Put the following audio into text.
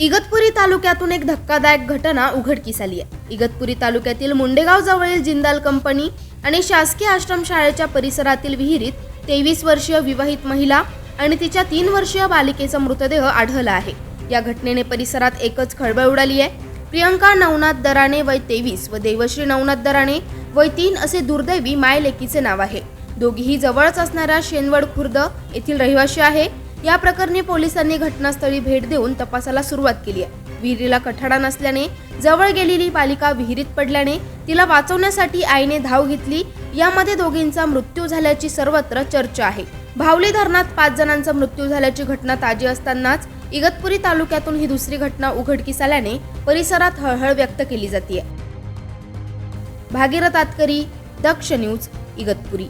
इगतपुरी तालुक्यातून एक धक्कादायक घटना उघडकीस आली आहे. इगतपुरी तालुक्यातील मुंडेगाव जवळील जिंदाल कंपनी आणि शासकीय आश्रमशाळेच्या परिसरातील विहिरीत तेवीस वर्षीय विवाहित महिला आणि तिच्या तीन वर्षीय बालिकेचा मृतदेह आढळला आहे. या घटनेने परिसरात एकच खळबळ उडाली आहे. प्रियंका नवनाथ दराणे वय तेवीस व देवश्री नवनाथ दराणे वय तीन असे दुर्दैवी मायलेकीचे नाव आहे. दोघीही जवळच असणाऱ्या शेनवड खुर्द येथील रहिवाशी आहे. या प्रकरणी पोलिसांनी घटनास्थळी भेट देऊन तपासाला सुरुवात केली आहे. विहिरीला कठाडा नसल्याने जवळ गेलेली बालिका विहिरीत पडल्याने तिला वाचवण्यासाठी आईने धाव घेतली. यामध्ये दोघींचा मृत्यू झाल्याची सर्वत्र चर्चा आहे. भावली धरणात पाच जणांचा मृत्यू झाल्याची घटना ताजी असतानाच इगतपुरी तालुक्यातून ही दुसरी घटना उघडकीस आल्याने परिसरात हळहळ व्यक्त केली जाते भागीरथ आतकरी दक्ष न्यूज इगतपुरी.